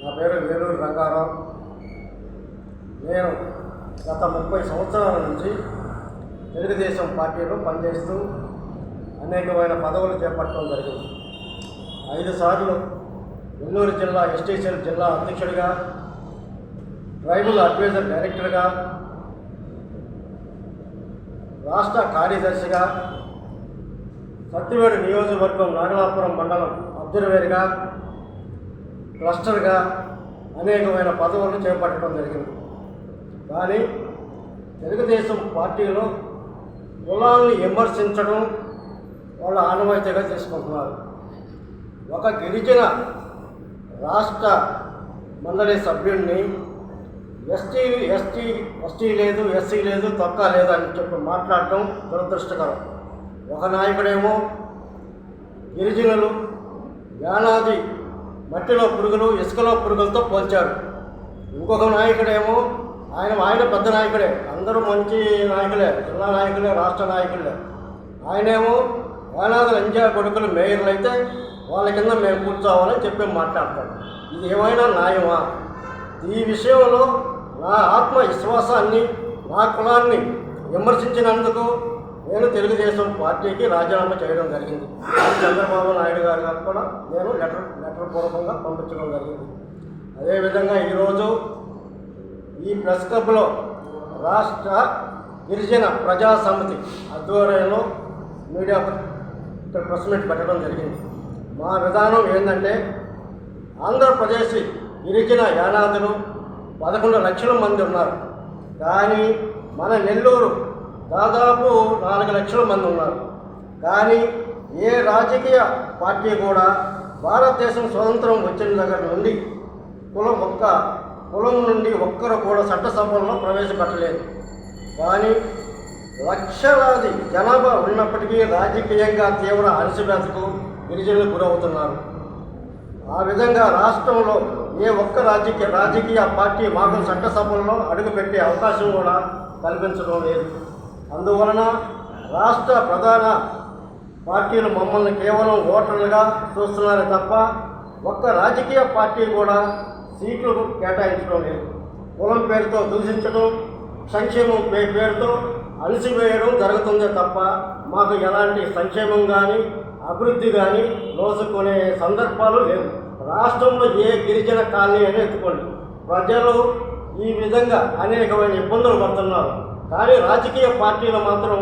నా పేరు వేలూరు రంగారావు. నేను గత ముప్పై సంవత్సరాల నుంచి తెలుగుదేశం పార్టీలో పనిచేస్తూ అనేకమైన పదవులు చేపట్టడం జరిగింది. ఐదు సార్లు నెల్లూరు జిల్లా ఎస్టీసీఎల్ జిల్లా అధ్యక్షుడిగా ట్రైబల్ అడ్వైజర్ డైరెక్టర్గా రాష్ట్ర కార్యదర్శిగా సత్తివేడు నియోజకవర్గం నాగలాపురం మండలం అబ్జర్వేర్గా క్లస్టర్గా అనేకమైన పదవులను చేపట్టడం జరిగింది. కానీ తెలుగుదేశం పార్టీలో కులాలను విమర్శించడం వాళ్ళ ఆనవాయితీగా తీసుకుంటున్నారు ఒక గిరిజన రాష్ట్ర మండలి సభ్యుడిని ఎస్టీ ఎస్టీ ఎస్టీ లేదు ఎస్సీ లేదు తొక్క లేదు అని చెప్పి మాట్లాడటం దురదృష్టకరం. ఒక నాయకుడేమో గిరిజనులు యానాది మట్టిలో పురుగులు ఇసుకలో పురుగులతో పోల్చారు ఇంకొక నాయకుడేమో ఆయన ఆయన పెద్ద నాయకుడే. అందరూ మంచి నాయకులే జిల్లా నాయకులే రాష్ట్ర నాయకులే. ఆయనేమో యానాది లంజా కొడుకులు మేయర్లు అయితే వాళ్ళ కింద మేము కూర్చోవాలని చెప్పి మాట్లాడతాడు. ఇది ఏమైనా న్యాయమా? ఈ విషయంలో నా ఆత్మ విశ్వాసాన్ని నా కులాన్ని విమర్శించినందుకు నేను తెలుగుదేశం పార్టీకి రాజీనామా చేయడం జరిగింది. చంద్రబాబు నాయుడు గారు కూడా నేను లెటర్ లెటర్ పూర్వకంగా పంపించడం జరిగింది. అదేవిధంగా ఈరోజు ఈ ప్రెస్ క్లబ్లో రాష్ట్ర గిరిజన ప్రజా సమితి ఆధ్వర్యంలో మీడియా ప్రెస్ మీట్ పెట్టడం జరిగింది. మా విధానం ఏంటంటే ఆంధ్రప్రదేశ్ గిరిజన యానాదులు పదకొండు లక్షల మంది ఉన్నారు. కానీ మన నెల్లూరు దాదాపు నాలుగు లక్షల మంది ఉన్నారు. కానీ ఏ రాజకీయ పార్టీ కూడా భారతదేశం స్వతంత్రం వచ్చిన దగ్గర నుండి కులం ఒక్క కులం నుండి ఒక్కరు కూడా చట్టసభల్లో ప్రవేశపెట్టలేదు. కానీ లక్షలాది జనాభా ఉన్నప్పటికీ రాజకీయంగా తీవ్ర అణచివేతకు గిరిజనులు గురవుతున్నారు. ఆ విధంగా రాష్ట్రంలో ఏ ఒక్క రాజకీయ రాజకీయ పార్టీ మాకు చట్టసభల్లో అడుగుపెట్టే అవకాశం కూడా కల్పించడం లేదు. అందువలన రాష్ట్ర ప్రధాన పార్టీలు మమ్మల్ని కేవలం ఓటర్లుగా చూస్తున్నారే తప్ప ఒక్క రాజకీయ పార్టీ కూడా సీట్లు కేటాయించడం లేదు. కులం పేరుతో దూషించడం సంక్షేమం పే పేరుతో అలసివేయడం జరుగుతుందే తప్ప మాకు ఎలాంటి సంక్షేమం కానీ అభివృద్ధి కానీ నోసుకునే సందర్భాలు లేవు. రాష్ట్రంలో ఏ గిరిజన కాలనీ అని ఎత్తుకోండి. ప్రజలు ఈ విధంగా అనేకమైన ఇబ్బందులు పడుతున్నారు. కానీ రాజకీయ పార్టీలు మాత్రం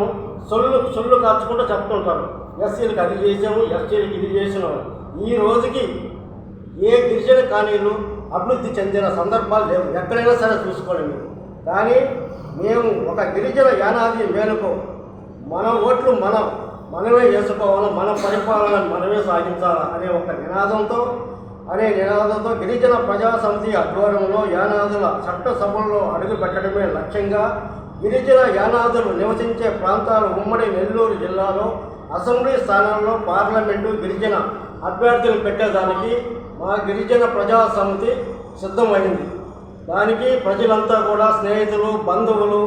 సొల్లు సొల్లు కాచుకుంటూ చెప్తుంటారు. ఎస్సీలకు అది చేసాము ఎస్టీలకు ఇది చేసినాము ఈ రోజుకి ఏ గిరిజన కాలనీలు అభివృద్ధి చెందిన సందర్భాలు లేవు. ఎక్కడైనా సరే చూసుకోండి మీరు. కానీ మేము ఒక గిరిజన యానాది మేరకు మన ఓట్లు మనం మనమే వేసుకోవాలి మన పరిపాలన మనమే సాగించాలి అనే ఒక నినాదంతో అనే నినాదంతో గిరిజన ప్రజా సమితి ఆధ్వర్యంలో యానాదుల చట్టసభల్లో అడుగు పెట్టడమే లక్ష్యంగా గిరిజన యానాదులు నివసించే ప్రాంతాలు ఉమ్మడి నెల్లూరు జిల్లాలో అసెంబ్లీ స్థానాల్లో పార్లమెంటు గిరిజన అభ్యర్థులు పెట్టేదానికి మా గిరిజన ప్రజా సమితి సిద్ధమైంది. దానికి ప్రజలంతా కూడా స్నేహితులు బంధువులు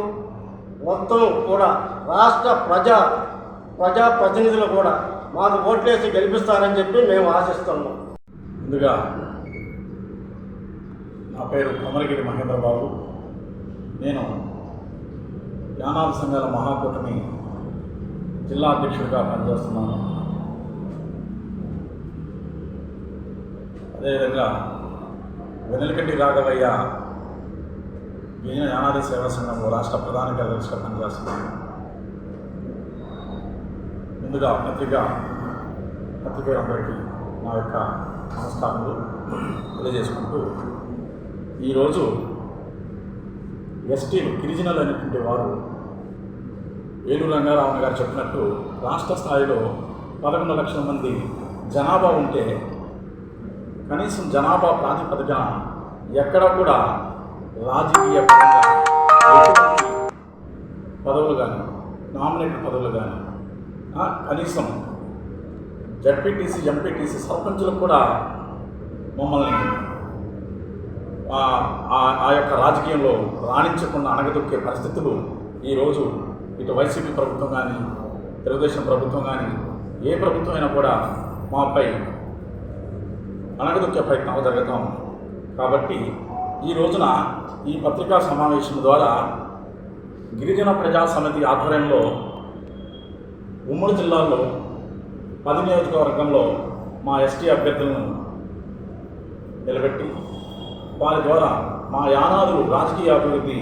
మొత్తం కూడా రాష్ట్ర ప్రజా ప్రజా ప్రతినిధులు కూడా మాకు ఓట్లేసి గెలిపిస్తారని చెప్పి మేము ఆశిస్తున్నాం. ముందుగా నా పేరు కమలగిరి మహేంద్రబాబు. నేను యానాది సంఘాల మహాకూటమి జిల్లా అధ్యక్షుడిగా పనిచేస్తున్నాను. అదేవిధంగా వెనలకంటి రాఘవయ్య గిరిజన యానాది సేవా సంఘం రాష్ట్ర ప్రధాన కార్యదర్శిగా పనిచేస్తున్నాను. ముందుగా పత్రిక పత్రికేయులందరికీ నా యొక్క నమస్కారములు తెలియజేసుకుంటూ ఈరోజు ఎస్టీలు గిరిజనులు అనేటువంటి వారు వేణు రంగారావు గారు చెప్పినట్టు రాష్ట్ర స్థాయిలో పదకొండు లక్షల మంది జనాభా ఉంటే కనీసం జనాభా ప్రాతిపదికన ఎక్కడ కూడా రాజకీయ పరంగా పదవులు కానీ నామినేటెడ్ పదవులు కానీ కనీసం జడ్పీటీసీ ఎంపీటీసీ సర్పంచులకు కూడా మమ్మల్ని ఆ ఆ- ఆ యొక్క రాజకీయంలో రాణించకుండా అణగదొక్కే పరిస్థితులు ఈరోజు ఇటు వైసీపీ ప్రభుత్వం కానీ తెలుగుదేశం ప్రభుత్వం కానీ ఏ ప్రభుత్వం అయినా కూడా మాపై అణగదొక్కే ప్రయత్నాలు జరుగుతాం. కాబట్టి ఈ రోజున ఈ పత్రికా సమావేశం ద్వారా గిరిజన ప్రజా సమితి ఆధ్వర్యంలో ఉమ్మడి జిల్లాలో పది నియోజకవర్గంలో మా ఎస్టీ అభ్యర్థులను నిలబెట్టి వారి ద్వారా మా యానాదులు రాజకీయ అభివృద్ధి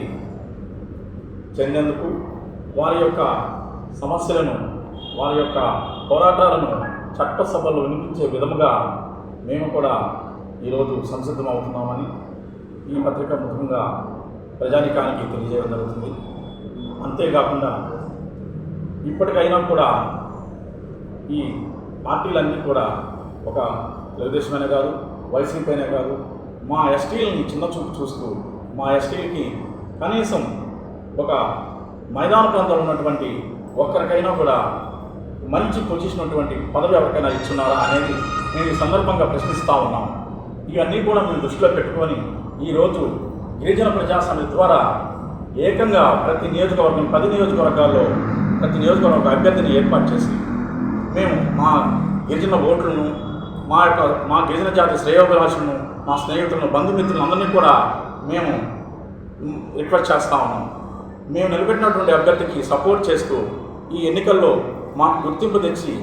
చెందేందుకు వారి యొక్క సమస్యలను వారి యొక్క పోరాటాలను చట్టసభలో వినిపించే విధముగా మేము కూడా ఈరోజు సంసిద్ధమవుతున్నామని ఈ పత్రిక ముఖ్యంగా ప్రజానికానికి తెలియజేయడం జరుగుతుంది. అంతేకాకుండా ఇప్పటికైనా కూడా ఈ పార్టీలన్నీ కూడా ఒక తెలుగుదేశమైనా కాదు వైసీపీ అయినా కాదు మా ఎస్టీలని చిన్న చూపు చూస్తూ మా ఎస్టీలకి కనీసం ఒక మైదాన ప్రాంతంలో ఉన్నటువంటి ఒక్కరికైనా కూడా మంచి పొజిషన్ ఉన్నటువంటి పదవి ఎవరికైనా ఇచ్చున్నారా అనేది నేను ఈ సందర్భంగా ప్రశ్నిస్తూ ఉన్నాను ఇవన్నీ కూడా మేము దృష్టిలో పెట్టుకొని ఈరోజు గిరిజన ప్రజాస్వామ్య ద్వారా ఏకంగా ప్రతి నియోజకవర్గం పది నియోజకవర్గాల్లో ప్రతి నియోజకవర్గం అభ్యర్థిని ఏర్పాటు చేసి మేము మా గిరిజన ఓట్లను మా యొక్క మా గిరిజన జాతి శ్రేయోభిలాషులను మా స్నేహితులను బంధుమిత్రులను అందరినీ కూడా మేము రిక్వెస్ట్ చేస్తూ ఉన్నాం. మేము నిలబెట్టినటువంటి అభ్యర్థికి సపోర్ట్ చేస్తూ ఈ ఎన్నికల్లో మాకు గుర్తింపు తెచ్చి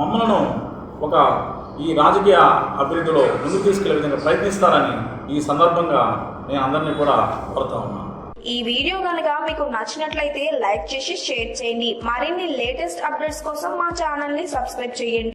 మమ్మల్ని ఒక ఈ రాజకీయ అభివృద్ధిలో ముందుకు తీసుకెళ్ళే విధంగా ప్రయత్నిస్తారని ఈ సందర్భంగా నేను అందరినీ కూడా కోరుతా ఉన్నాను ఈ వీడియో కనుక మీకు నచ్చినట్లయితే లైక్ చేసి షేర్ చేయండి. మరిన్ని లేటెస్ట్ అప్డేట్స్ కోసం మా ఛానల్ని సబ్స్క్రైబ్ చేయండి.